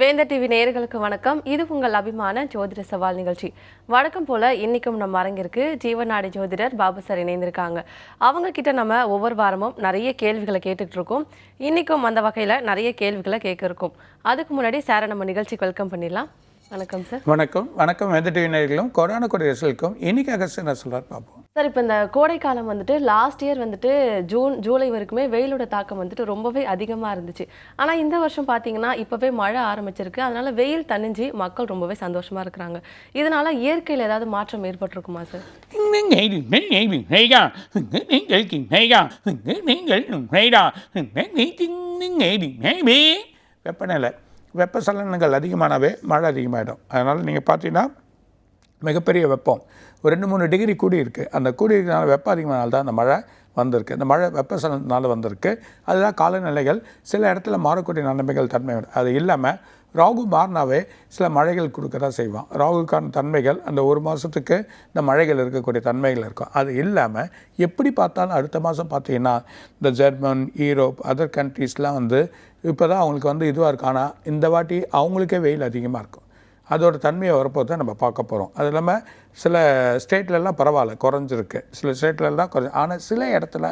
வேந்தர் டிவி நேயர்களுக்கு வணக்கம். இது உங்கள் அபிமான ஜோதிட சவால் நிகழ்ச்சி. வழக்கம் போல இன்னைக்கும் நம்ம அரங்கிற்கு ஜீவநாடி ஜோதிடர் பாபு சார் இணைந்திருக்காங்க. அவங்க கிட்ட நம்ம ஒவ்வொரு வாரமும் நிறைய கேள்விகளை கேட்டுட்டு இருக்கோம் இன்னைக்கும் அந்த வகையில் நிறைய கேள்விகளை கேட்க இருக்கோம். அதுக்கு முன்னாடி சாரை நம்ம நிகழ்ச்சிக்கு வெல்கம் பண்ணிடலாம். வணக்கம் சார் வணக்கம். வணக்கம் வெந்த டிவி நேயர்களும் கொரோனா கொடி ரிசல்ட்க்கும் இன்னைக்கு அகஸ்ட் சொல்றார் பார்ப்போம். சார் இப்போ இந்த கோடை காலம் வந்துட்டு லாஸ்ட் இயர் வந்துட்டு ஜூன் ஜூலை வரைக்குமே வெயிலோட தாக்கம் வந்துட்டு ரொம்பவே அதிகமாக இருந்துச்சு. ஆனால் இந்த வருஷம் பார்த்தீங்கன்னா இப்போவே மழை ஆரம்பிச்சிருக்கு. அதனால வெயில் தணிஞ்சு மக்கள் ரொம்பவே சந்தோஷமா இருக்கிறாங்க. இதனால இயற்கையில் ஏதாவது மாற்றம் ஏற்பட்டிருக்குமா சார் வெப்பநிலை. வெப்பசலனங்கள் அதிகமானவே மழை அதிகமாகிடும் அதனால் நீங்கள் பார்த்தீங்கன்னா மிகப்பெரிய வெப்பம். ஒரு ரெண்டு மூணு டிகிரி கூடி இருக்குது அந்த கூடி இருக்கிறனால வெப்பம் அதிகமானால் தான் அந்த மழை வந்திருக்கு. இந்த மழை வெப்பசலனத்தினால வந்திருக்கு. அதுதான் காலநிலைகள். சில இடத்துல மாறக்கூடிய நன்மைகள் தன்மை அது இல்லாமல் ராகு மாறினாவே சில மழைகள் கொடுக்க தான் செய்வான். ராகுக்கான தன்மைகள் அந்த ஒரு மாதத்துக்கு இந்த மழைகள் இருக்கக்கூடிய தன்மைகள் இருக்கும். அது இல்லாமல் எப்படி பார்த்தாலும் அடுத்த மாதம் பார்த்தீங்கன்னா இந்த ஜெர்மன் ஈரோப் அதர் கண்ட்ரீஸ்லாம் வந்து இப்போ தான் அவங்களுக்கு வந்து இதுவாக இருக்கு. ஆனால் இந்த வாட்டி அவங்களுக்கே வெயில் அதிகமாக இருக்கும். அதோட தன்மையை வரப்போது தான் நம்ம பார்க்க போகிறோம் அது இல்லாமல் சில ஸ்டேட்லலாம் பரவாயில்ல குறைஞ்சிருக்கு. சில ஸ்டேட்லலாம் குறைஞ்சி ஆனால் சில இடத்துல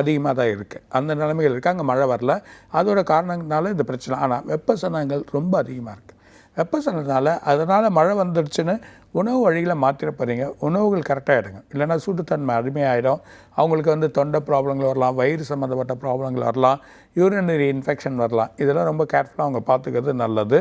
அதிகமாக தான் இருக்குது அந்த நிலைமைகள் இருக்குது அங்கே மழை வரல. அதோட காரணங்களால இந்த பிரச்சனை ஆனால் வெப்பசலனங்கள் ரொம்ப அதிகமாக இருக்குது வெப்பசலனத்தினால அதனால் மழை வந்துடுச்சுன்னு உணவு வழிகளை மாற்றிட போகிறீங்க உணவுகள் கரெக்டாக எடுங்க. இல்லைன்னா சூட்டுத்தன்மை அடிமையாயிடும். அவங்களுக்கு வந்து தொண்டை ப்ராப்ளங்கள் வரலாம் வயிறு சம்மந்தப்பட்ட ப்ராப்ளங்கள் வரலாம் யூரினரி இன்ஃபெக்ஷன் வரலாம். இதெல்லாம் ரொம்ப கேர்ஃபுல்லாக அவங்க பார்த்துக்கிறது நல்லது.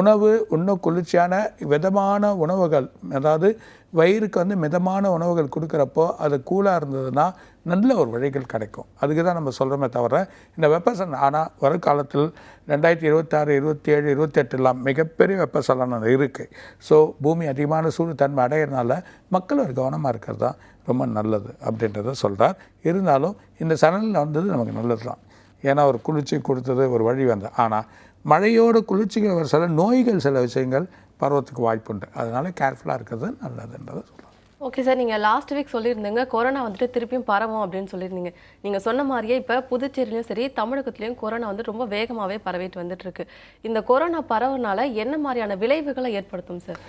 உணவு இன்னும் குளிர்ச்சியான விதமான உணவுகள் அதாவது வயிறுக்கு வந்து மிதமான உணவுகள் கொடுக்குறப்போ அது கூலாக இருந்ததுன்னா நல்ல ஒரு வழிகள் கிடைக்கும். அதுக்கு தான் நம்ம சொல்கிறோமே தவிர இந்த வெப்பசலனம் ஆனால் வருங்காலத்தில் ரெண்டாயிரத்தி இருபத்தாறு இருபத்தி ஏழு இருபத்தெட்டுலாம் மிகப்பெரிய வெப்பசலனம் இருக்குது ஸோ பூமி அதிகமான சூடு தன்மை அடையிறதுனால மக்கள் ஒரு கவனமாக இருக்கிறது தான் ரொம்ப நல்லது அப்படின்றத சொல்கிறார் இருந்தாலும் இந்த சனலில் வந்தது நமக்கு நல்லது தான். ஏன்னா ஒரு குளிர்ச்சி கொடுத்தது ஒரு வழி வந்தது. ஆனால் மழையோட குளிர்ச்சிகள் சில நோய்கள் சில விஷயங்கள் பருவத்துக்கு வாய்ப்புண்டு. அதனால கேர்ஃபுல்லாக இருக்கிறது நல்லதுன்றதை சொல்கிறேன் ஓகே சார் நீங்கள் லாஸ்ட் வீக் சொல்லியிருந்தீங்க கொரோனா வந்துட்டு திருப்பியும் பரவும் அப்படின்னு சொல்லியிருந்தீங்க. நீங்கள் சொன்ன மாதிரியே இப்போ புதுச்சேரியிலையும் சரி தமிழகத்துலேயும் கொரோனா வந்து ரொம்ப வேகமாகவே பரவிட்டு வந்துட்டு இருக்கு இந்த கொரோனா பரவுனால என்ன மாதிரியான விளைவுகளை ஏற்படுத்தும் சார்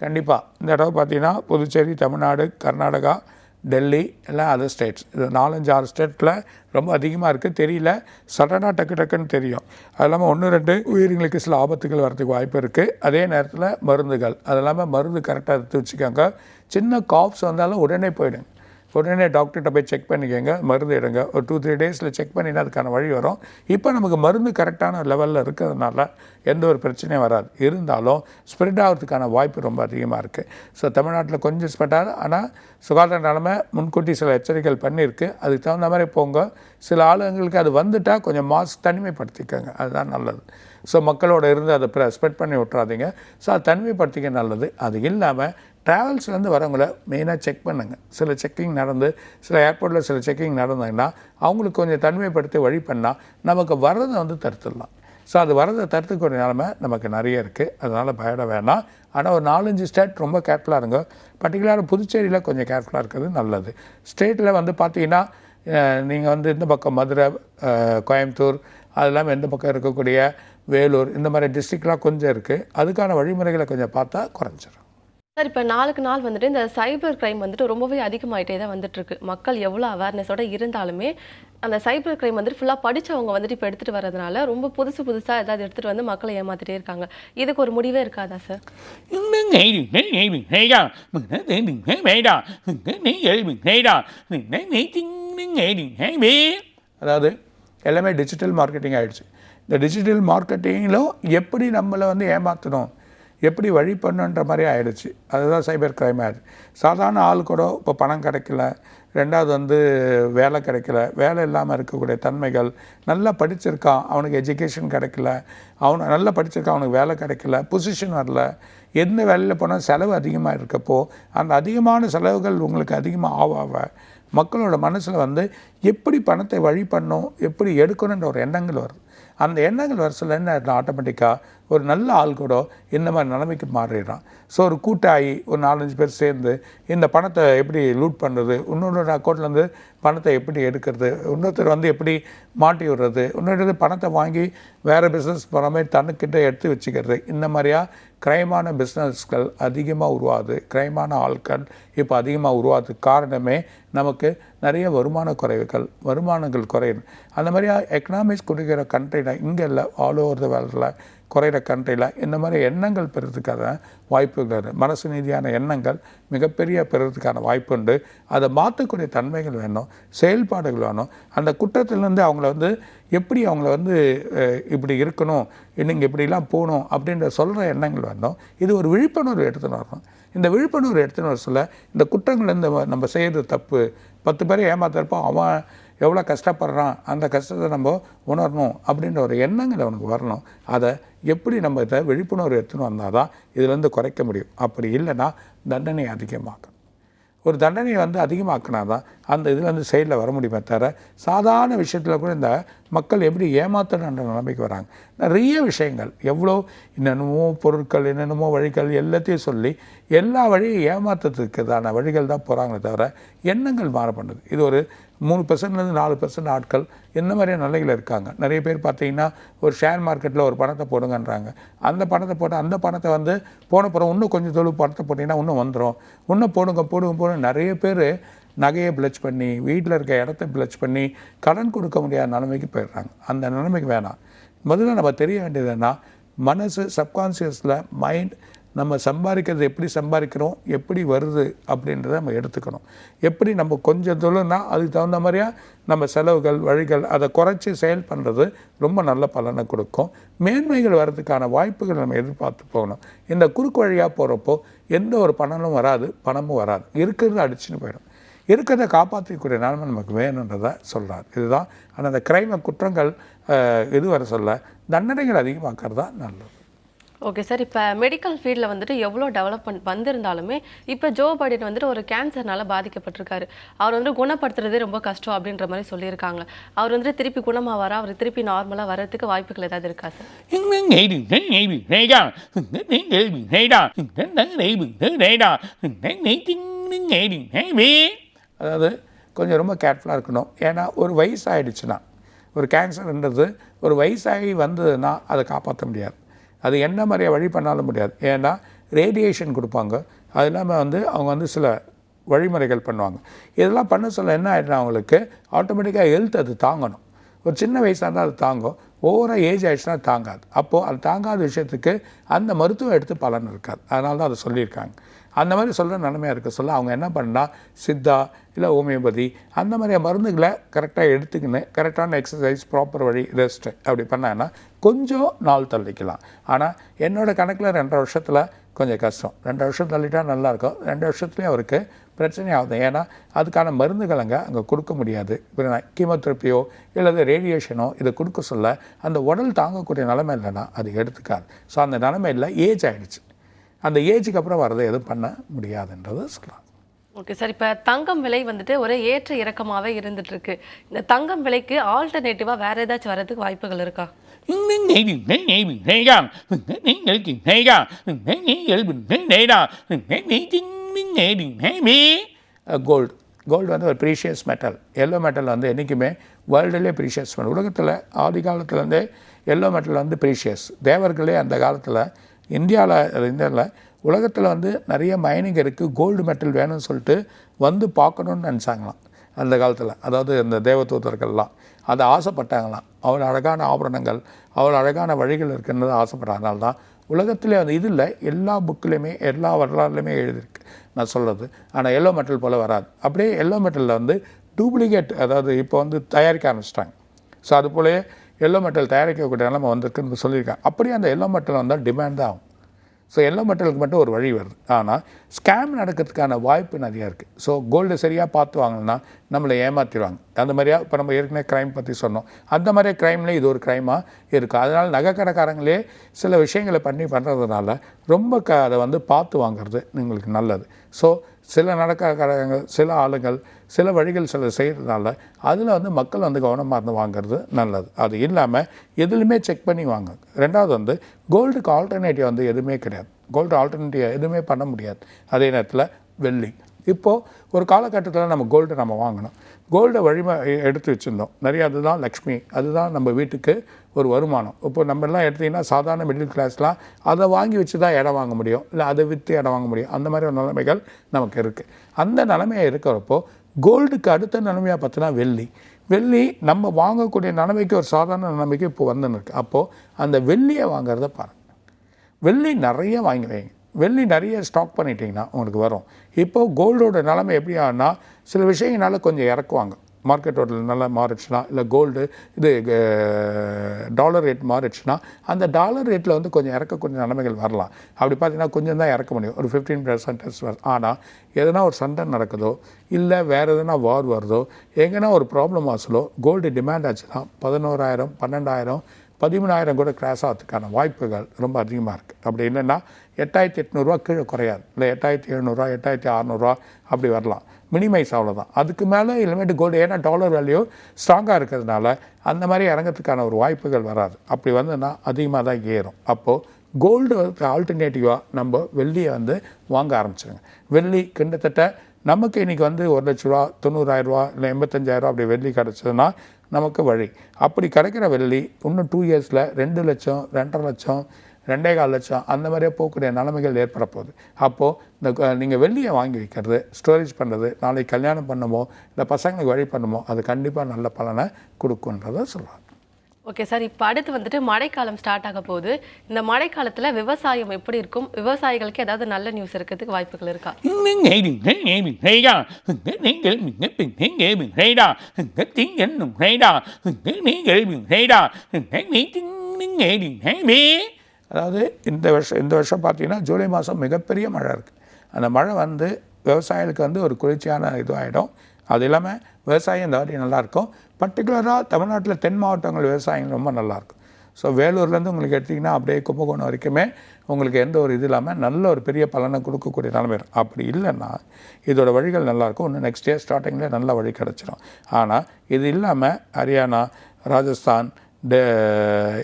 கண்டிப்பாக இந்த தடவை பார்த்தீங்கன்னா புதுச்சேரி தமிழ்நாடு கர்நாடகா டெல்லி எல்லாம் அதர் ஸ்டேட்ஸ் இது நாலஞ்சு ஆறு ஸ்டேட்டில் ரொம்ப அதிகமாக இருக்குது தெரியல. சடனாக டக்கு டக்குன்னு தெரியும். அது இல்லாமல் ஒன்று ரெண்டு உயிர்களுக்கு சில ஆபத்துகள் வரதுக்கு வாய்ப்பு இருக்குது அதே நேரத்தில் மருந்துகள். அது இல்லாமல் மருந்து கரெக்டாக எடுத்து வச்சுக்கோங்க. சின்ன காப்ஸ் வந்தாலும் உடனே போயிடுங்க. உடனே டாக்டர்கிட்ட போய் செக் பண்ணிக்கோங்க மருந்து எடுங்க. ஒரு டூ த்ரீ டேஸில் செக் பண்ணினா அதுக்கான வழி வரும். இப்போ நமக்கு மருந்து கரெக்டான லெவலில் இருக்கிறதுனால எந்த ஒரு பிரச்சனையும் வராது. இருந்தாலும் ஸ்ப்ரெட் ஆகிறதுக்கான வாய்ப்பு ரொம்ப அதிகமாக இருக்குது ஸோ தமிழ்நாட்டில் கொஞ்சம் ஸ்ப்ரெட் ஆகுது. ஆனால் சுகாதார நிலைமை முன்கூட்டி சில எச்சரிக்கைகள் பண்ணியிருக்கு. அதுக்கு தகுந்த மாதிரி போங்க. சில ஆளுங்களுக்கு அது வந்துட்டால் கொஞ்சம் மாஸ்க் தனிமைப்படுத்திக்கோங்க. அதுதான் நல்லது. ஸோ மக்களோட இருந்து அதை ஸ்ப்ரெட் பண்ணி விட்றாதீங்க ஸோ அதை தனிமைப்படுத்திக்க நல்லது. அது இல்லாமல் ட்ராவல்ஸ்லேருந்து வரவங்கள மெயினாக செக் பண்ணுங்கள் சில செக்கிங் நடந்து சில ஏர்போர்ட்டில் சில செக்கிங் நடந்தாங்கன்னா அவங்களுக்கு கொஞ்சம் தனிமைப்படுத்தி வழி பண்ணால் நமக்கு வரதை வந்து தடுத்துடலாம். ஸோ அது வரதை தடுத்துக்கூடிய நிலமை நமக்கு நிறைய இருக்குது அதனால் பயப்பட வேணாம். ஆனால் ஒரு நாலஞ்சு ஸ்டேட் ரொம்ப கேர்ஃபுல்லாக இருங்க. பர்டிகுலராக புதுச்சேரியில் கொஞ்சம் கேர்ஃபுல்லாக இருக்கிறது நல்லது. ஸ்டேட்டில் வந்து பார்த்தீங்கன்னா நீங்கள் வந்து இந்த பக்கம் மதுரை கோயம்புத்தூர் அது இல்லாமல் எந்த பக்கம் இருக்கக்கூடிய வேலூர் இந்த மாதிரி டிஸ்ட்ரிக்ட்லாம் கொஞ்சம் இருக்குது அதுக்கான வழிமுறைகளை கொஞ்சம் பார்த்தா குறைஞ்சிரும். சார் இப்போ நாளுக்கு நாள் வந்துட்டு இந்த சைபர் கிரைம் வந்துட்டு ரொம்பவே அதிகமாகிட்டே தான் வந்துட்டுருக்கு. மக்கள் எவ்வளோ அவேர்னஸோட இருந்தாலுமே அந்த சைபர் கிரைம் வந்துட்டு ஃபுல்லாக படித்தவங்க வந்துட்டு இப்போ எடுத்துகிட்டு வரதுனால ரொம்ப புதுசு புதுசாக ஏதாவது எடுத்துகிட்டு வந்து மக்களை ஏமாத்திட்டே இருக்காங்க. இதுக்கு ஒரு முடிவே இருக்காதா சார்? அதாவது எல்லாமே டிஜிட்டல் மார்க்கெட்டிங் ஆகிடுச்சு இந்த டிஜிட்டல் மார்க்கெட்டிங்கிலும் எப்படி நம்மளை வந்து ஏமாற்றணும் எப்படி வழி பண்ணுன்ற மாதிரி ஆயிடுச்சு. அதுதான் சைபர் கிரைம் ஆயிடுச்சு. சாதாரண ஆள் கூட இப்போ பணம் கிடைக்கல. ரெண்டாவது வந்து வேலை கிடைக்கல. வேலை இல்லாமல் இருக்கக்கூடிய தன்மைகள். நல்லா படிச்சிருக்கான். அவனுக்கு எஜுகேஷன் கிடைக்கல. அவன் நல்லா படிச்சிருக்கான். அவனுக்கு வேலை கிடைக்கல. பொசிஷன் வரல. எந்த வேலையில் போனால் செலவு அதிகமாக இருக்கப்போ அந்த அதிகமான செலவுகள் உங்களுக்கு அதிகமாக ஆவாவ மக்களோட மனசில் வந்து எப்படி பணத்தை வழி பண்ணணும் எப்படி எடுக்கணுன்ற ஒரு எண்ணங்கள் வருது அந்த எண்ணங்கள் வர என்ன ஆட்டோமேட்டிக்காக ஒரு நல்ல ஆள் கூட இந்த மாதிரி நிலைமைக்கு மாறிடுறான். ஸோ ஒரு கூட்டாகி ஒரு நாலஞ்சு பேர் சேர்ந்து இந்த பணத்தை எப்படி லூட் பண்ணுறது இன்னொரு அக்கௌண்ட்லேருந்து பணத்தை எப்படி எடுக்கிறது? இன்னொருத்தர் வந்து எப்படி மாட்டி விடுறது? இன்னொரு பணத்தை வாங்கி வேறு பிஸ்னஸ் போகிற மாதிரி தன்னுக்கிட்ட எடுத்து வச்சுக்கிறது. இந்த மாதிரியா கிரைமான பிஸ்னஸ்கள் அதிகமாக உருவாது கிரைமான ஆட்கள் இப்போ அதிகமாக உருவாது காரணமே நமக்கு நிறைய வருமான குறைவுகள் வருமானங்கள் குறையுது. அந்த மாதிரியா எக்கனாமிக்ஸ் கொடுக்கிற கண்ட்ரியில் இங்கே இல்லை ஆல் ஓவர் த வேர்ல்டில் குறையிற கண்ட்ரியில் இந்த மாதிரி எண்ணங்கள் பெறுறதுக்கான வாய்ப்புகள் இருக்குது மனசு ரீதியான எண்ணங்கள் மிகப்பெரிய பெறுறதுக்கான வாய்ப்பு உண்டு. அதை மாற்றக்கூடிய தன்மைகள் வேணும் செயல்பாடுகள் வேணும். அந்த குற்றத்திலேருந்து அவங்கள வந்து எப்படி அவங்கள வந்து இப்படி இருக்கணும் நீங்கள் இப்படிலாம் போகணும் அப்படின்ற சொல்கிற எண்ணங்கள் வேணும் இது ஒரு விழிப்புணர்வு எடுத்துன்னு வரணும். இந்த விழிப்புணர்வு எடுத்துன்னு வர சொல்ல இந்த குற்றங்கள் இந்த நம்ம செய்கிறது தப்பு. பத்து பேரை ஏமாத்துறப்போ அவன் எவ்வளோ கஷ்டப்படுறான் அந்த கஷ்டத்தை நம்ம உணரணும் அப்படின்ற ஒரு எண்ணங்கள் அவனுக்கு வரணும். அதை எப்படி நம்ம இதை விழிப்புணர்வு எடுத்துன்னு வந்தால் தான் இதுலேருந்து குறைக்க முடியும். அப்படி இல்லைன்னா தண்டனை அதிகமாக்கணும் ஒரு தண்டனையை வந்து அதிகமாக்கினா தான் அந்த இதுலேருந்து சைடில் வர முடியுமே தவிர சாதாரண விஷயத்தில் கூட இந்த மக்கள் எப்படி ஏமாத்தணுன்ற நிலைமைக்கு வராங்க. நிறைய விஷயங்கள் எவ்வளோ என்னென்னமோ பொருட்கள் என்னென்னமோ வழிகள் எல்லாத்தையும் சொல்லி எல்லா வழியும் ஏமாத்துறதுக்குதான வழிகள் தான் போகிறாங்களே தவிர எண்ணங்கள் மாறப்படுது இது ஒரு மூணு பர்சன்ட்லேருந்து நாலு பர்சன்ட் ஆட்கள் என்ன மாதிரியான நிலையில் இருக்காங்க? நிறைய பேர் பார்த்தீங்கன்னா ஒரு ஷேர் மார்க்கெட்டில் ஒரு பணத்தை போடுங்கன்றாங்க. அந்த பணத்தை போட்டு அந்த பணத்தை வந்து போன பிறகு இன்னும் கொஞ்சம் தொழில் பணத்தை போட்டிங்கன்னா இன்னும் வந்துடும் இன்னும் போடுங்க போடுங்க போடுங்க. நிறைய பேர் நகையை பிளச் பண்ணி வீட்டில் இருக்க இடத்த பிளச் பண்ணி கடன் கொடுக்க முடியாத நிலைமைக்கு போயிடுறாங்க. அந்த நிலைமைக்கு வேணாம். முதல்ல நம்ம தெரிய வேண்டியது என்ன மனசு சப்கான்சியஸில் மைண்ட் நம்ம சம்பாதிக்கிறது எப்படி சம்பாதிக்கிறோம் எப்படி வருது அப்படின்றத நம்ம எடுத்துக்கணும். எப்படி நம்ம கொஞ்சம் தொழில்னா அதுக்கு தகுந்த மாதிரியா நம்ம செலவுகள் வழிகள் அதை குறைச்சி செயல் பண்ணுறது ரொம்ப நல்ல பலனை கொடுக்கும். மேன்மைகள் வர்றதுக்கான வாய்ப்புகள் நம்ம எதிர்பார்த்து போகணும். இந்த குறுக்கு வழியாக போகிறப்போ எந்த ஒரு பணமும் வராது பணமும் வராது. இருக்கிறது அடிச்சுன்னு போயிடும். இருக்கிறத காப்பாற்றக்கூடிய நிலைமை நமக்கு வேணுன்றதை சொல்கிறார் இதுதான். ஆனால் அந்த கிரைம குற்றங்கள் இது வர சொல்ல தண்டனைகள் அதிகமாக்கிறது தான் நல்லது. ஓகே சார் இப்போ மெடிக்கல் ஃபீல்டில் வந்துட்டு எவ்வளோ டெவலப்மெண்ட் வந்திருந்தாலுமே இப்போ ஜோ பைடன் வந்துட்டு ஒரு கேன்சர்னால பாதிக்கப்பட்டிருக்காரு. அவர் வந்து குணப்படுத்துறதே ரொம்ப கஷ்டம் அப்படின்ற மாதிரி சொல்லியிருக்காங்க. அவர் வந்துட்டு திருப்பி குணமாவாரா? அவர் திருப்பி நார்மலாக வர்றதுக்கு வாய்ப்புகள் ஏதாவது இருக்கா சார் அதாவது கொஞ்சம் ரொம்ப கேர்ஃபுல்லாக இருக்கணும். ஏன்னா ஒரு வயசு ஆயிடுச்சுன்னா ஒரு கேன்சர்ன்றது ஒரு வயசாகி வந்ததுன்னா அதை காப்பாற்ற முடியாது. அது என்ன மாதிரியாக வழி பண்ணாலும் முடியாது. ஏன்னா ரேடியேஷன் கொடுப்பாங்க. அது இல்லாமல் வந்து அவங்க வந்து சில வழிமுறைகள் பண்ணுவாங்க. இதெல்லாம் பண்ண சொல்ல என்ன ஆயிடுனா அவங்களுக்கு ஆட்டோமேட்டிக்காக ஹெல்த் அது தாங்கணும். ஒரு சின்ன வயசாக இருந்தால் அது தாங்கும். ஓவராக ஏஜ் ஆகிடுச்சுன்னா தாங்காது. அப்போது அது தாங்காத விஷயத்துக்கு அந்த மருத்துவம் எடுத்து பலன் இருக்காது. அதனால தான் அதை சொல்லியிருக்காங்க. அந்த மாதிரி சொல்கிற நிலைமையாக இருக்க சொல்ல அவங்க என்ன பண்ணால் சித்தா இல்லை ஹோமியோபதி அந்த மாதிரி மருந்துகளை கரெக்டாக எடுத்துக்கின்னு கரெக்டான எக்ஸசைஸ் ப்ராப்பர் வழி ரெஸ்ட்டு அப்படி பண்ணாங்கன்னா கொஞ்சம் நாள் தள்ளிக்கலாம். ஆனால் என்னோடய கணக்கில் ரெண்டரை வருஷத்தில் கொஞ்சம் கஷ்டம். ரெண்டு வருஷம் தள்ளிட்டால் நல்லாயிருக்கும் ரெண்டு வருஷத்துலேயும் அவருக்கு பிரச்சனை ஆகுது. ஏன்னா அதுக்கான மருந்துகள் அங்கே அங்கே கொடுக்க முடியாது. கீமோதெரப்பியோ இல்லது ரேடியேஷனோ இதை கொடுக்க சொல்ல அந்த உடல் தாங்கக்கூடிய நிலைமை இல்லைன்னா அது எடுத்துக்காது. ஸோ அந்த நிலைமை இல்லை ஏஜ் ஆகிடுச்சு அந்த ஏஜுக்கு அப்புறம் வரதை எதுவும் பண்ண முடியாதுன்றதை சொல்லலாம். ஓகே சார் இப்போ தங்கம் விலை வந்துட்டு ஒரு ஏற்ற இறக்கமாகவே இருந்துட்டு இருக்கு இந்த தங்கம் விலைக்கு ஆல்டர்னேட்டிவாக வேற ஏதாச்சும் வர்றதுக்கு வாய்ப்புகள் இருக்கா? கோல்டு கோல்டு வந்து ஒரு ப்ரீஷியஸ் மெட்டல் எல்லோ மெட்டல் வந்து என்றைக்குமே வேர்ல்டுலேயே ப்ரீஷியஸ் உலகத்தில் ஆதி காலத்துலேருந்தே எல்லோ மெட்டல் வந்து ப்ரீஷியஸ் தேவர்களே அந்த காலத்தில் இந்தியாவில் இந்தியாவில் உலகத்தில் வந்து நிறைய மைனிங் இருக்குது கோல்டு மெட்டல் வேணும்னு சொல்லிட்டு வந்து பார்க்கணுன்னு நினச்சாங்களாம் அந்த காலத்தில். அதாவது இந்த தேவதூதர்கள்லாம். அதை ஆசைப்பட்டாங்களாம். அவள் அழகான ஆபரணங்கள் அவள் அழகான வழிகள் இருக்குன்றது ஆசைப்பட்றதுனால தான் உலகத்திலே வந்து இது இல்லை எல்லா புக்லேயுமே எல்லா வரலாறுலையுமே எழுதியிருக்கு நான் சொல்கிறது ஆனால் எல்லோ மெட்டல் போல் வராது. அப்படியே எல்லோ மெட்டலில் வந்து டூப்ளிகேட் அதாவது இப்போ வந்து தயாரிக்க ஆரம்பிச்சிட்டாங்க. ஸோ அது போலயே எல்லோ மெட்டல் தயாரிக்கக்கூடிய நிலம வந்திருக்குன்னு சொல்லியிருக்காங்க. அப்படியே அந்த எல்லோ மெட்டல் வந்தால் டிமாண்ட் தான் ஆகும். ஸோ எல்லோ மெட்டலுக்கு மட்டும் ஒரு வழி வருது. ஆனால் ஸ்கேம் நடக்கிறதுக்கான வாய்ப்பு நிறையா இருக்குது ஸோ கோல்டு சரியாக பார்த்து வாங்கினா நம்மளை ஏமாற்றிடுவாங்க அந்த மாதிரியா? இப்போ நம்ம ஏற்கனவே க்ரைம் பற்றி சொன்னோம். அந்த மாதிரியே க்ரைம்லேயே இது ஒரு க்ரைமாக இருக்குது அதனால் நகைக்கடைக்காரங்களே சில விஷயங்களை பண்ணி பண்ணுறதுனால ரொம்ப க அதை வந்து பார்த்து வாங்குறது உங்களுக்கு நல்லது. ஸோ சில நடக்காரங்க சில ஆளுங்கள் சில வழிகள் சில செய்கிறதுனால அதில் வந்து மக்கள் வந்து கவனமாக இருந்து வாங்குறது நல்லது. அது இல்லாமல் எதுலையுமே செக் பண்ணி வாங்க. ரெண்டாவது வந்து கோல்டுக்கு ஆல்டர்னேட்டிவ் வந்து எதுவுமே கிடையாது. கோல்டு ஆல்டர்னேட்டிவ் எதுவுமே பண்ண முடியாது. அதே நேரத்தில் வெள்ளி. இப்போது ஒரு காலகட்டத்தில் நம்ம கோல்டு நம்ம வாங்கணும். கோல்டை வழிம எடுத்து வச்சுருந்தோம். நிறைய அதுதான் லக்ஷ்மி. அதுதான் நம்ம வீட்டுக்கு ஒரு வருமானம். இப்போ நம்ம எல்லாம் எடுத்திங்கன்னா சாதாரண மிடில் கிளாஸ்லாம் அதை வாங்கி வச்சு தான் இடம் வாங்க முடியும். இல்லை அதை விற்று இடம் வாங்க முடியும். அந்த மாதிரி ஒரு நிலைமைகள் நமக்கு இருக்குது அந்த நிலைமையாக இருக்கிறப்போ கோல்டுக்கு அடுத்த நிலைமையாக பார்த்தோன்னா வெள்ளி. வெள்ளி நம்ம வாங்கக்கூடிய நிலைமைக்கு ஒரு சாதாரண நிலைமைக்கு இப்போ வந்துன்னு இருக்குது அப்போது அந்த வெள்ளியை வாங்குறத பாருங்கள் வெள்ளி நிறைய வாங்கி வைங்க வெள்ளி நிறைய ஸ்டாக் பண்ணிட்டீங்கன்னா உங்களுக்கு வரும். இப்போ கோல்டோட நிலமை எப்படி ஆகுனா சில விஷயங்களால கொஞ்சம் இறக்குவாங்க. மார்க்கெட்டோட நல்லா மாறிடுச்சுன்னா இல்லை கோல்டு இது டாலர் ரேட் மாறிடுச்சுன்னா அந்த டாலர் ரேட்டில் வந்து கொஞ்சம் இறக்க கொஞ்சம் நிலைமைகள் வரலாம். அப்படி பார்த்தீங்கன்னா கொஞ்சம் தான் இறக்க முடியும். ஒரு ஃபிஃப்டீன் பர்சன்டேஜ் ஆனால் எதனா ஒரு சண்டை நடக்குதோ இல்லை வேறு எதனா வார் வருதோ எங்கன்னா ஒரு ப்ராப்ளம் ஆச்சுலோ கோல்டு டிமாண்ட் ஆச்சுன்னா பதினோராயிரம் பன்னெண்டாயிரம் பதிமூணாயிரம் கூட கிராஸ் ஆகிறதுக்கான வாய்ப்புகள் ரொம்ப அதிகமாக இருக்குது அப்படி இல்லைன்னா எட்டாயிரத்தி எட்நூறுரூவா கீழே குறையாது. இல்லை எட்டாயிரத்தி எழுநூறுவா எட்டாயிரத்தி அறநூறுவா அப்படி வரலாம். மினிமைஸ் அவ்வளோதான் அதுக்கு மேலே இனிமேட்டு கோல்டு ஏன்னா டாலர் வேல்யூ ஸ்ட்ராங்காக இருக்கிறதுனால அந்த மாதிரி இறங்கிறதுக்கான ஒரு வாய்ப்புகள் வராது. அப்படி வந்ததுன்னா அதிகமாக தான் ஏறும். அப்போது கோல்டு ஆல்டர்னேட்டிவாக நம்ம வெள்ளியை வந்து வாங்க ஆரம்பிச்சிருங்க. வெள்ளி கிட்டத்தட்ட நமக்கு இன்றைக்கி வந்து ஒரு லட்ச ரூபா தொண்ணூறாயிரரூவா இல்லை எண்பத்தஞ்சாயிரரூவா அப்படி வெள்ளி கிடச்சதுன்னா நமக்கு வழி. அப்படி கிடைக்கிற வெள்ளி இன்னும் டூ இயர்ஸில் ரெண்டு லட்சம் ரெண்டரை லட்சம் ரெண்டே கால் லட்சம் அந்த மாதிரியே போகக்கூடிய நிலைமைகள் ஏற்பட போகுது அப்போது இந்த நீங்கள் வெள்ளியை வாங்கி வைக்கிறது ஸ்டோரேஜ் பண்ணுறது நாளைக்கு கல்யாணம் பண்ணுமோ இல்லை பசங்களுக்கு வழி பண்ணுமோ அது கண்டிப்பாக நல்ல பலனை கொடுக்குன்றதை சொல்லலாம். ஓகே சார் இப்போ அடுத்து வந்துட்டு மழைக்காலம் ஸ்டார்ட் ஆக போகுது. இந்த மழைக்காலத்தில் விவசாயம் எப்படி இருக்கும்? விவசாயிகளுக்கு ஏதாவது நல்ல நியூஸ் இருக்கிறதுக்கு வாய்ப்புகள் இருக்கா? அதாவது இந்த வருஷம் இந்த வருஷம் பார்த்தீங்கன்னா ஜூலை மாதம் மிகப்பெரிய மழை இருக்குது அந்த மழை வந்து விவசாயிகளுக்கு வந்து ஒரு குளிர்ச்சியான இதுவாகிடும் அது இல்லாமல் விவசாயம் இந்த வாட்டி நல்லாயிருக்கும் பர்டிகுலராக தமிழ்நாட்டில் தென் மாவட்டங்கள் விவசாயிகள் ரொம்ப நல்லாயிருக்கும் ஸோ வேலூர்லேருந்து உங்களுக்கு எடுத்திங்கன்னா அப்படியே கும்பகோணம் வரைக்குமே உங்களுக்கு எந்த ஒரு இது இல்லாமல் நல்ல ஒரு பெரிய பலனை கொடுக்கக்கூடிய நிலைமை அப்படி இல்லைன்னா இதோட வழிகள் நல்லாயிருக்கும் இன்னும் நெக்ஸ்ட் இயர் ஸ்டார்டிங்கில் நல்ல வழி கிடச்சிரும். ஆனால் இது இல்லாமல் ஹரியானா ராஜஸ்தான் டே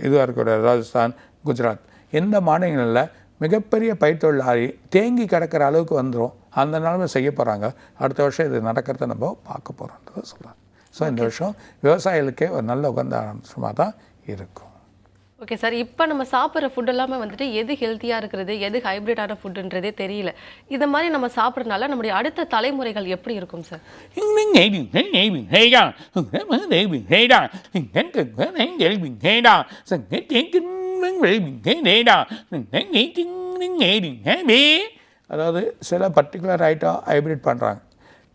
இதுவாக இருக்கக்கூடிய ராஜஸ்தான் குஜராத் இந்த மாநிலங்களில் மிகப்பெரிய பயிர்த்தொழிலாளி தேங்கி கிடக்கிற அளவுக்கு வந்துடும் அந்த நிலைமை செய்ய போகிறாங்க அடுத்த வருஷம் இது நடக்கிறத நம்ம பார்க்க போகிறோன்றதை சொல்கிறாங்க ஸோ இந்த வருஷம் விவசாயிகளுக்கே ஒரு நல்ல உகந்த அம்சமாக தான் இருக்கும். ஓகே சார் இப்போ நம்ம சாப்பிட்ற ஃபுட் எல்லாமே வந்துட்டு எது ஹெல்த்தியாக இருக்கிறது எது ஹைப்ரிட்டான ஃபுட்டுன்றதே தெரியல. இதை மாதிரி நம்ம சாப்பிட்றதுனால நம்முடைய அடுத்த தலைமுறைகள் எப்படி இருக்கும் சார் அதாவது சில பர்டிகுலர் ஐட்டம் ஹைப்ரிட் பண்ணுறாங்க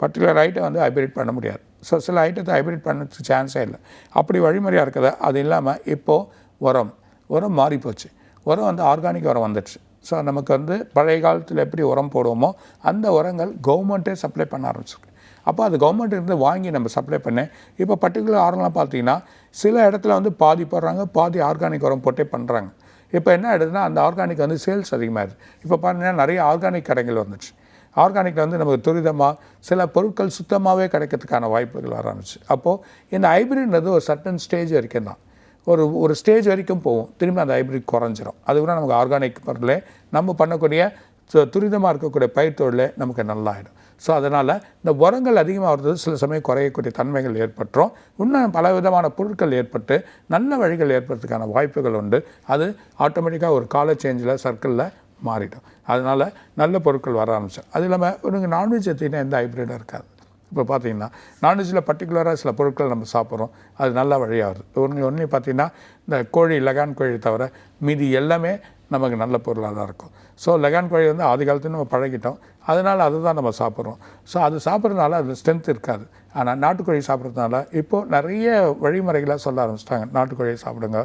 பர்டிகுலர் ஐட்டம் வந்து ஹைப்ரிட் பண்ண முடியாது. ஸோ சில ஐட்டத்தை ஹைப்ரிட் பண்ணுறதுக்கு சான்ஸே இல்லை. அப்படி வழிமுறையாக இருக்கிறத அது இல்லாமல் இப்போது உரம் உரம் மாறி போச்சு. உரம் வந்து ஆர்கானிக் உரம் வந்துடுச்சு. ஸோ நமக்கு வந்து பழைய காலத்தில் எப்படி உரம் போடுவோமோ அந்த உரங்கள் கவர்மெண்ட்டே சப்ளை பண்ண ஆரம்பிச்சிருக்கு. அப்போ அது கவர்மெண்ட் இருந்து வாங்கி நம்ம சப்ளை பண்ணேன் இப்போ பர்டிகுலர் ஆரம்லாம் பார்த்தீங்கன்னா சில இடத்துல வந்து பாதி போடுறாங்க பாதி ஆர்கானிக் உரம் போட்டே பண்ணுறாங்க இப்போ என்ன ஆகிடுதுன்னா அந்த ஆர்கானிக் வந்து சேல்ஸ் அதிகமாகிடுது இப்போ பார்த்தீங்கன்னா நிறைய ஆர்கானிக் கடைகள் வந்துச்சு ஆர்கானிக்கில் வந்து நமக்கு துரிதமாக சில பொருட்கள் சுத்தமாகவே கிடைக்கிறதுக்கான வாய்ப்புகள் ஆரம்பிச்சு. அப்போது இந்த ஹைப்ரிட்ன்றது ஒரு சர்டன் ஸ்டேஜ் வரைக்கும் தான். ஒரு ஒரு ஸ்டேஜ் வரைக்கும் போகும். திரும்பி அந்த ஹைப்ரிட் குறைஞ்சிரும். அது கூட நமக்கு ஆர்கானிக் பொருளே நம்ம பண்ணக்கூடிய து- துரிதமாக இருக்கக்கூடிய பயிர் தொழிலே நமக்கு நல்லாயிடும். ஸோ அதனால் இந்த உரங்கள் அதிகமாக வருது சில சமயம் குறையக்கூடிய தன்மைகள் ஏற்பட்டுரும். இன்னும் பல விதமான பொருட்கள் ஏற்பட்டு நல்ல வழிகள் ஏற்படுறதுக்கான வாய்ப்புகள் உண்டு. அது ஆட்டோமேட்டிக்காக ஒரு கால சேஞ்சில் சர்க்கிளில் மாறிடும். அதனால் நல்ல பொருட்கள் வர ஆரம்பிச்சோம் அது இல்லாமல் நீங்கள் நான்வெஜ் எடுத்தீங்கன்னா எந்த ஹைப்ரிடும் இருக்காது. இப்போ பார்த்தீங்கன்னா நான்வெஜ்ஜில் பர்டிகுலராக சில பொருட்கள் நம்ம சாப்பிட்றோம். அது நல்லா வழியாகுது. ஒன்று ஒன்று பார்த்தீங்கன்னா இந்த கோழி லகான் கோழி தவிர மீதி எல்லாமே நமக்கு நல்ல பொருளாக தான் இருக்கும். ஸோ லெகான் கோழி வந்து ஆதி காலத்துல நம்ம பழகிட்டோம். அதனால் அதை தான் நம்ம சாப்பிட்றோம். ஸோ அது சாப்பிட்றதுனால அது ஸ்ட்ரென்த் இருக்காது. ஆனால் நாட்டுக்கோழி சாப்பிட்றதுனால இப்போது நிறைய வழிமுறைகளாக சொல்ல ஆரம்பிச்சிட்டாங்க. நாட்டுக்கோழியை சாப்பிடுங்க.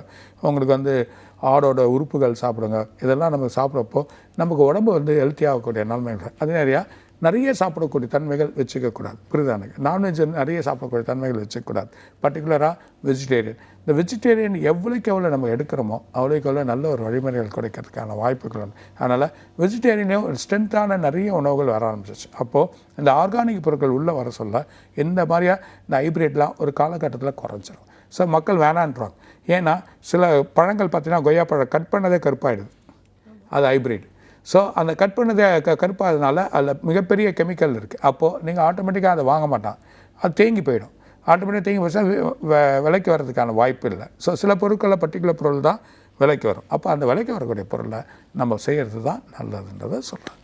உங்களுக்கு வந்து ஆடோட உறுப்புகள் சாப்பிடுங்க. இதெல்லாம் நம்ம சாப்பிட்றப்போ நமக்கு உடம்பு வந்து ஹெல்த்தியாகக்கூடிய நிலைமை அதே நிறையா நிறைய சாப்பிடக்கூடிய தன்மைகள் வச்சுக்கக்கூடாது. புரிதானுங்க நான்வெஜ் நிறைய சாப்பிடக்கூடிய தன்மைகள் வச்சுக்கக்கூடாது. பர்டிகுலராக வெஜிடேரியன் இந்த வெஜிடேரியன் எவ்வளோக்கு எவ்வளோ நம்ம எடுக்கிறோமோ அவ்வளோக்கு எவ்வளோ நல்ல ஒரு வழிமுறைகள் கிடைக்கிறதுக்கான வாய்ப்புகள் உண்டு. அதனால் வெஜிடேரியனையும் ஒரு ஸ்ட்ரென்த்தான நிறைய உணவுகள் வர ஆரம்பிச்சிச்சு அப்போது இந்த ஆர்கானிக் பொருட்கள் உள்ளே வர சொல்ல இந்த மாதிரியா இந்த ஹைப்ரிட்லாம் ஒரு காலகட்டத்தில் குறைஞ்சிரும். ஸோ மக்கள் வேணான்றாங்க. ஏன்னா சில பழங்கள் பார்த்தீங்கன்னா கொய்யா பழம் கட் பண்ணதே கருப்பாயிடுது. அது ஹைப்ரிட் ஸோ அந்த கட் பண்ணதே க கருப்பாதனால அதில் மிகப்பெரிய கெமிக்கல் இருக்குது அப்போது நீங்கள் ஆட்டோமேட்டிக்காக அதை வாங்க மாட்டான். அது தேங்கி போயிடும். ஆட்டோமேட்டிக்காக தேங்கி போச்சுன்னா விலைக்கு வர்றதுக்கான வாய்ப்பு இல்லை. ஸோ சில பொருட்களில் பர்டிகுலர் பொருள் தான் விலைக்கு வரும். அப்போ அந்த விலைக்கு வரக்கூடிய பொருளை நம்ம செய்கிறது தான் நல்லதுன்றதை சொல்கிறேன்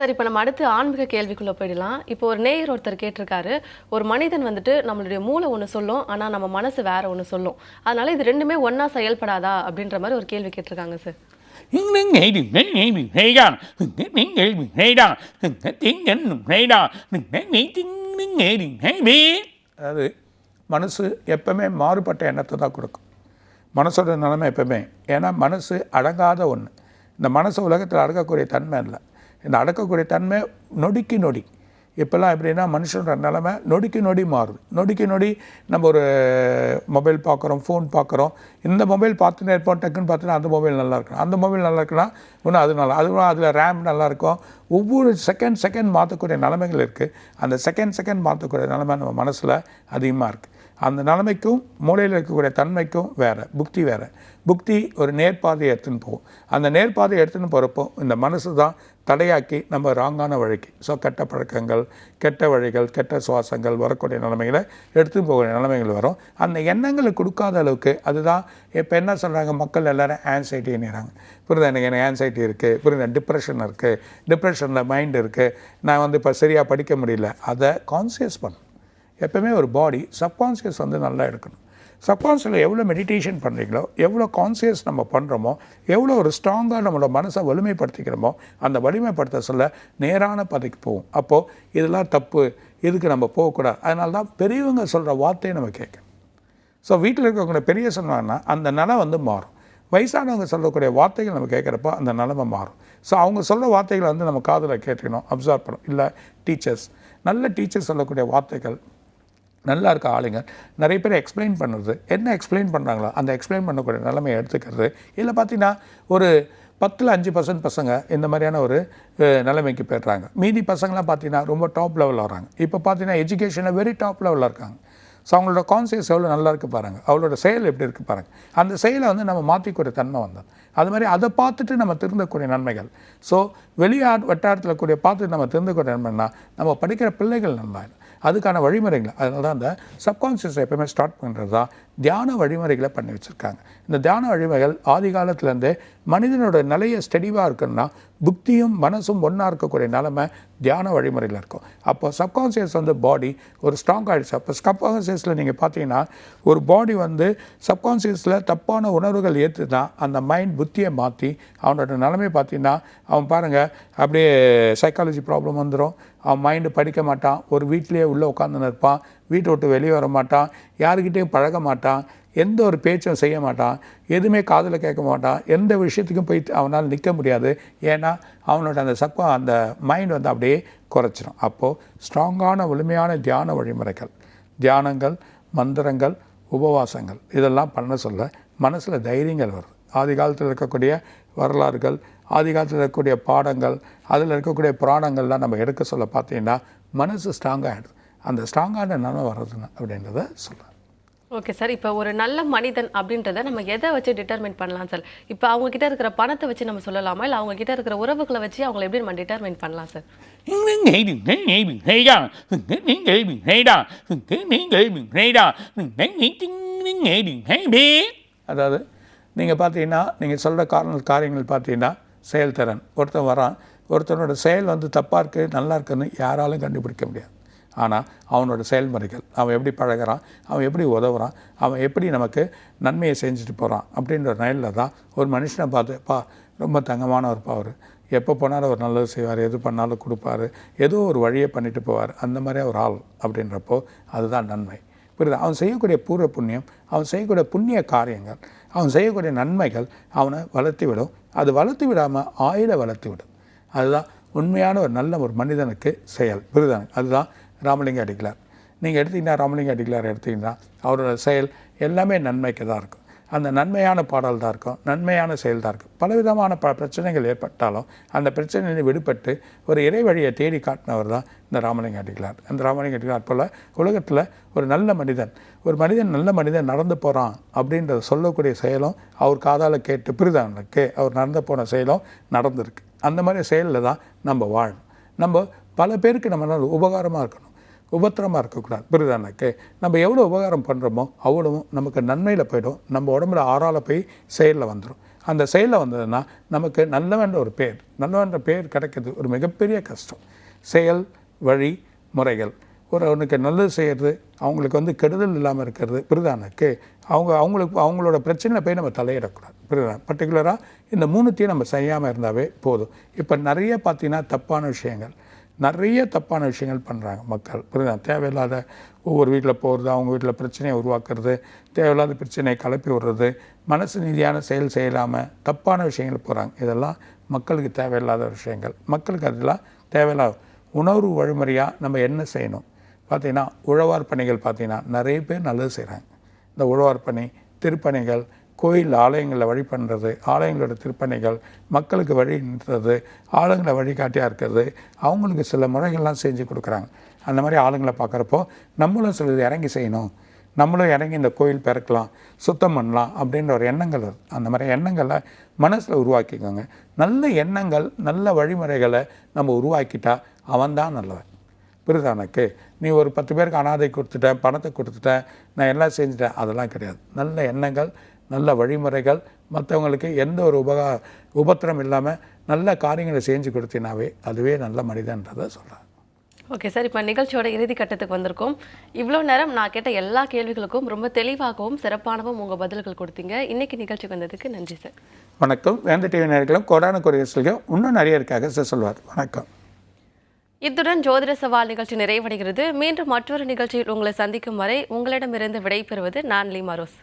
சார் இப்போ நம்ம அடுத்து ஆன்மீக கேள்விக்குள்ளே போயிடலாம். இப்போ ஒரு நேயர் ஒருத்தர் கேட்டிருக்காரு. ஒரு மனிதன் வந்துட்டு நம்மளுடைய மூளை ஒன்று சொல்லும் ஆனால் நம்ம மனசு வேற ஒன்று சொல்லும். அதனால இது ரெண்டுமே ஒன்றா செயல்படாதா அப்படின்ற மாதிரி ஒரு கேள்வி கேட்டிருக்காங்க சார். அதாவது மனசு எப்பவுமே மாறுபட்ட எண்ணத்தை தான் கொடுக்கும். மனசோட நிலைமை எப்பவுமே ஏன்னா மனசு அடங்காத ஒன்று இந்த மனசு உலகத்தில் அடக்கக்கூடிய தன்மை இல்லை இந்த அடக்கக்கூடிய தன்மை நொடிக்கு நொடி. இப்போல்லாம் எப்படின்னா மனுஷனோட நிலமை நொடிக்கு நொடி மாறுது. நொடிக்கு நொடி நம்ம ஒரு மொபைல் பார்க்குறோம் ஃபோன் பார்க்குறோம். இந்த மொபைல் பார்த்துன்னு இருப்போம் டக்குன்னு பார்த்தோன்னா அந்த மொபைல் நல்லா இருக்கணும். அந்த மொபைல் நல்லா இருக்குன்னா இன்னும் அது நல்லா அதுவும் அதில் ரேம் நல்லாயிருக்கும் ஒவ்வொரு செகண்ட் செகண்ட் மாற்றக்கூடிய நிலைமைகள் இருக்குது அந்த செகண்ட் செகண்ட் மாற்றக்கூடிய நிலைமை நம்ம மனசில் அதிகமாக இருக்குது அந்த நிலைமைக்கும் மூளையில் இருக்கக்கூடிய தன்மைக்கும் வேறு புக்தி வேறு. புக்தி ஒரு நேர்பாதையை எடுத்துன்னு போகும் அந்த நேர்பாதையை எடுத்துன்னு போகிறப்போ இந்த மனசு தான் தடையாக்கி நம்ம ராங்கான வழிக்கு. ஸோ கெட்ட பழக்கங்கள் கெட்ட வழிகள் கெட்ட சுவாசங்கள் வரக்கூடிய நிலைமைகளை எடுத்துன்னு போகக்கூடிய நிலைமைகள் வரும். அந்த எண்ணங்களை கொடுக்காத அளவுக்கு அதுதான் இப்போ என்ன சொல்கிறாங்க மக்கள் எல்லோரும் ஆன்சைட்டின்னுறாங்க புரியுதா? எனக்கு எனக்கு ஆன்சைட்டி இருக்குது புரியுதா? டிப்ரெஷன் இருக்குது டிப்ரெஷனில் மைண்ட் இருக்குது நான் வந்து இப்போ சரியாக படிக்க முடியல. அதை கான்சியஸ் பண்ணும் எப்பவுமே ஒரு பாடி சப்கான்சியஸ் வந்து நல்லா எடுக்கணும். சப்கான்சியஸில் எவ்வளோ மெடிடேஷன் பண்ணுறீங்களோ எவ்வளோ கான்சியஸ் நம்ம பண்ணுறோமோ எவ்வளோ ஒரு ஸ்ட்ராங்காக நம்மளோட மனசை வலிமைப்படுத்திக்கிறோமோ அந்த வலிமைப்படுத்த சொல்ல நேரான பதவிக்கு போகும் அப்போது இதெல்லாம் தப்பு இதுக்கு நம்ம போகக்கூடாது. அதனால தான் பெரியவங்க சொல்கிற வார்த்தையை நம்ம கேட்கணும். ஸோ வீட்டில் இருக்கவங்க பெரிய சொன்னாங்கன்னா அந்த நிலை வந்து மாறும். வயசானவங்க சொல்லக்கூடிய வார்த்தைகள் நம்ம கேட்குறப்போ அந்த நிலமை மாறும். ஸோ அவங்க சொல்கிற வார்த்தைகளை வந்து நம்ம காதில் கேட்டுக்கணும் அப்சர்வ் பண்ணணும். இல்லை டீச்சர்ஸ் நல்ல டீச்சர்ஸ் சொல்லக்கூடிய வார்த்தைகள் நல்லா இருக்க ஆளுங்க. நிறைய பேர் எக்ஸ்பிளைன் பண்ணுறது. என்ன எக்ஸ்பிளைன் பண்ணுறாங்களோ அந்த எக்ஸ்பிளைன் பண்ணக்கூடிய நிலைமையை எடுத்துக்கிறது. இதில் பார்த்தீங்கன்னா ஒரு பத்தில் அஞ்சு பர்சன்ட் பசங்க இந்த மாதிரியான ஒரு நிலைமைக்கு போயிடுறாங்க. மீதி பசங்களாம் பார்த்தீங்கன்னா ரொம்ப டாப் லெவலில் வராங்க. இப்போ பார்த்தீங்கன்னா எஜுகேஷனில் வெரி டாப் லெவலில் இருக்காங்க. ஸோ அவங்களோட கான்சியஸ் எவ்வளோ நல்லா இருக்குது பாருங்கள் அவளோட செயல் எப்படி இருக்குது பாருங்கள் அந்த செயலை வந்து நம்ம மாற்றிக்கூடிய தன்மை வந்தோம் அது மாதிரி அதை பார்த்துட்டு நம்ம திருந்தக்கூடிய நன்மைகள். ஸோ வெளியாட் வட்டாரத்தில் கூடிய பார்த்துட்டு நம்ம திருந்தக்கூடிய நன்மைன்னா நம்ம படிக்கிற பிள்ளைகள் நல்லா அதுக்கான வழிமுறைகள் அதனால தான் அந்த சப்கான்ஷியஸ் எப்பவுமே ஸ்டார்ட் பண்ணுறது தான் தியான வழிமுறைகளை பண்ணி வச்சுருக்காங்க. இந்த தியான வழிமுறைகள் ஆதி காலத்துலேருந்தே மனிதனோட நிலையை ஸ்டெடிவாக இருக்குன்னா புக்தியும் மனசும் ஒன்றா இருக்கக்கூடிய நிலமை தியான வழிமுறையில் இருக்கும். அப்போ சப்கான்சியஸ் வந்து பாடி ஒரு ஸ்ட்ராங் ஆகிடுச்சு அப்போ சப்கான்சியஸில் நீங்கள் பார்த்தீங்கன்னா ஒரு பாடி வந்து சப்கான்சியஸில் தப்பான உணர்வுகள் ஏற்றுனா அந்த மைண்ட் புத்தியை மாற்றி அவனோட நிலைமை பார்த்தீங்கன்னா அவன் பாருங்கள் அப்படியே சைக்காலஜி ப்ராப்ளம் வந்துடும் அவன் மைண்டு படிக்க மாட்டான். ஒரு வீட்டிலேயே உள்ளே உட்காந்து இருப்பான் வீட்டை விட்டு வெளியே வர மாட்டான். யாருக்கிட்டேயும் பழக மாட்டான். எந்த ஒரு பேச்சும் செய்ய மாட்டான். எதுவுமே காதில் கேட்க மாட்டான். எந்த விஷயத்துக்கும் போய் அவனால் நிற்க முடியாது. ஏன்னா அவனோட அந்த சப்பா அந்த மைண்ட் வந்து அப்படியே குறைச்சிரும். அப்போது ஸ்ட்ராங்கான வலிமையான தியான வழிமுறைகள் தியானங்கள் மந்திரங்கள் உபவாசங்கள் இதெல்லாம் பண்ண சொல்ல மனசில் தைரியங்கள் வருது. ஆதி காலத்தில் இருக்கக்கூடிய வரலாறுகள் ஆதி காலத்தில் இருக்கக்கூடிய பாடங்கள் அதில் இருக்கக்கூடிய புராணங்கள்லாம் நம்ம எடுக்க சொல்ல பார்த்தீங்கன்னா மனசு ஸ்ட்ராங்காகிடுது அந்த ஸ்ட்ராங்கான நிலைமை வர்றதுன்னு அப்படின்றத சொல்கிறேன் ஓகே சார் இப்போ ஒரு நல்ல மனிதன் அப்படின்றத நம்ம எதை வச்சு டிட்டர்மின் பண்ணலாம் சார் இப்போ அவங்க கிட்ட இருக்கிற பணத்தை வச்சு நம்ம சொல்லலாமா? இல்லை அவங்க கிட்ட இருக்கிற உறவுகளை வச்சு அவங்களை எப்படி நம்ம டிட்டர்மின் பண்ணலாம் சார் அதாவது நீங்கள் பார்த்தீங்கன்னா நீங்கள் சொல்கிற காரண காரியங்கள் பார்த்தீங்கன்னா செயல்திறன். ஒருத்தன் வரான் ஒருத்தனோட செயல் வந்து தப்பாக இருக்குது நல்லா இருக்குன்னு யாராலும் கண்டுபிடிக்க முடியாது. ஆனால் அவனோட செயல்முறைகள் அவன் எப்படி பழகுறான் அவன் எப்படி உதவுறான் அவன் எப்படி நமக்கு நன்மையை செஞ்சுட்டு போகிறான் அப்படின்ற நிலையில் தான் ஒரு மனுஷனை பார்த்து பா ரொம்ப தங்கமானவர்ப்பா அவர் எப்போ போனாலும் அவர் நல்லது செய்வார் எது பண்ணாலும் கொடுப்பாரு ஏதோ ஒரு வழியை பண்ணிட்டு போவார். அந்த மாதிரி ஒரு ஆள். அப்படின்றப்போ அதுதான் நன்மை. புரியுது? அவன் செய்யக்கூடிய பூர்வ புண்ணியம் அவன் செய்யக்கூடிய புண்ணிய காரியங்கள் அவன் செய்யக்கூடிய நன்மைகள் அவனை வளர்த்து விடும் அது வளர்த்து விடாமல் ஆயுளை வளர்த்து விடும் அதுதான் உண்மையான ஒரு நல்ல ஒரு மனிதனுக்கு செயல் விருதன். அதுதான் ராமலிங்க அடிகளார். நீங்கள் எடுத்தீங்கன்னா ராமலிங்க அடிகளார் எடுத்தீங்கன்னா அவரோட செயல் எல்லாமே நன்மைக்கு தான் இருக்கும். அந்த நன்மையான பாடல் தான் இருக்கும் நன்மையான செயல் தான் இருக்கும். பலவிதமான ப பிரச்சனைகள் ஏற்பட்டாலும் அந்த பிரச்சனையில் விடுபட்டு ஒரு இறை வழியை தேடி காட்டினவர் தான் இந்த ராமலிங்க அடிகளார். அந்த ராமலிங்க அடிகளார் போல் உலகத்தில் ஒரு நல்ல மனிதன் ஒரு மனிதன் நல்ல மனிதன் நடந்து போகிறான் அப்படின்றத சொல்லக்கூடிய செயலும் அவர் காதால் கேட்டு பிரிதானுக்கு அவர் நடந்து போன செயலும் நடந்திருக்கு. அந்த மாதிரி செயலில் தான் நம்ம வாழணும். நம்ம பல பேருக்கு நம்மளால் உபகாரமாக இருக்கணும். உபத்திரமாக இருக்கக்கூடாது. புரியுதானாக்கு நம்ம எவ்வளோ உபகாரம் பண்ணுறோமோ அவ்வளவும் நமக்கு நன்மையில் போயிடும். நம்ம உடம்புல ஆறால போய் செயலில் வந்துடும் அந்த செயலில் வந்ததுன்னா நமக்கு நல்லவன்ற ஒரு பேர். நல்லவன்ற பேர் கிடைக்கிறது ஒரு மிகப்பெரிய கஷ்டம். செயல் வழி முறைகள். ஒரு அவனுக்கு நல்லது செய்கிறது அவங்களுக்கு வந்து கெடுதல் இல்லாமல் இருக்கிறது. புரிதானுக்கு அவங்க அவங்களுக்கு அவங்களோட பிரச்சனையில் போய் நம்ம தலையிடக்கூடாது. புரியுதா பர்டிகுலராக இந்த மூணுத்தையும் நம்ம செய்யாமல் இருந்தாவே போதும். இப்போ நிறைய பார்த்தீங்கன்னா தப்பான விஷயங்கள். நிறைய தப்பான விஷயங்கள் பண்ணுறாங்க மக்கள். புரியுதா? தேவையில்லாத ஒவ்வொரு வீட்டில் போகிறது அவங்க வீட்டில் பிரச்சனையை உருவாக்குறது தேவையில்லாத பிரச்சனையை கிளப்பி விடுறது மனசு ரீதியான செயல் செய்யலாமல் தப்பான விஷயங்கள் போகிறாங்க இதெல்லாம் மக்களுக்கு தேவையில்லாத விஷயங்கள். மக்களுக்கு அதெல்லாம் தேவையில்லாத உணர்வு வழிமுறையாக நம்ம என்ன செய்யணும்? பார்த்திங்கன்னா உழவார் பணிகள் பார்த்தீங்கன்னா நிறைய பேர் நல்லது செய்கிறாங்க இந்த உழவார் பணி திருப்பணிகள் கோயில் ஆலயங்களில் வழி பண்ணுறது ஆலயங்களோட திருப்பணிகள் மக்களுக்கு வழி நிறுத்துறது ஆளுங்களை வழிகாட்டியாக இருக்கிறது அவங்களுக்கு சில முறைகள்லாம் செஞ்சு கொடுக்குறாங்க. அந்த மாதிரி ஆளுங்களை பார்க்குறப்போ நம்மளும் சிலது இறங்கி செய்யணும். நம்மளும் இறங்கி இந்த கோயில் பிறக்கலாம் சுத்தம் பண்ணலாம் அப்படின்ற ஒரு எண்ணங்கள் அந்த மாதிரி எண்ணங்களை மனசில் உருவாக்கிக்கோங்க. நல்ல எண்ணங்கள் நல்ல வழிமுறைகளை நம்ம உருவாக்கிட்டா அவன்தான் நல்லவன். புரியுதா எனக்கு? நீ ஒரு பத்து பேருக்கு அனாதை கொடுத்துட்டேன் பணத்தை கொடுத்துட்டேன் நான் எல்லாம் செஞ்சுட்டேன் அதெல்லாம் கிடையாது. நல்ல எண்ணங்கள் நல்ல வழிமுறைகள் மற்றவங்களுக்கு எந்த ஒரு உபகா உபத்திரம் இல்லாமல் நல்ல காரியங்களை செஞ்சு கொடுத்தினாவே அதுவே நல்ல மனிதன்றதை சொல்கிறேன் ஓகே சார் இப்போ நிகழ்ச்சியோட இறுதி கட்டத்துக்கு வந்திருக்கோம். இவ்வளோ நேரம் நான் கேட்ட எல்லா கேள்விகளுக்கும் ரொம்ப தெளிவாகவும் சிறப்பானவும் உங்கள் பதில்கள் கொடுத்தீங்க. இன்னைக்கு நிகழ்ச்சிக்கு வந்ததுக்கு நன்றி சார். வணக்கம். வேந்த டிவி நேர்களும் கொடான கொரியர்ஸ்லையும் இன்னும் நிறைய இருக்காக சார் சொல்வார். வணக்கம். இத்துடன் ஜோதிட சவால் நிகழ்ச்சி நிறைவடைகிறது. மீண்டும் மற்றொரு நிகழ்ச்சியில் உங்களை சந்திக்கும் வரை உங்களிடமிருந்து விடைபெறுவது நான் லீமா ரோஸ்.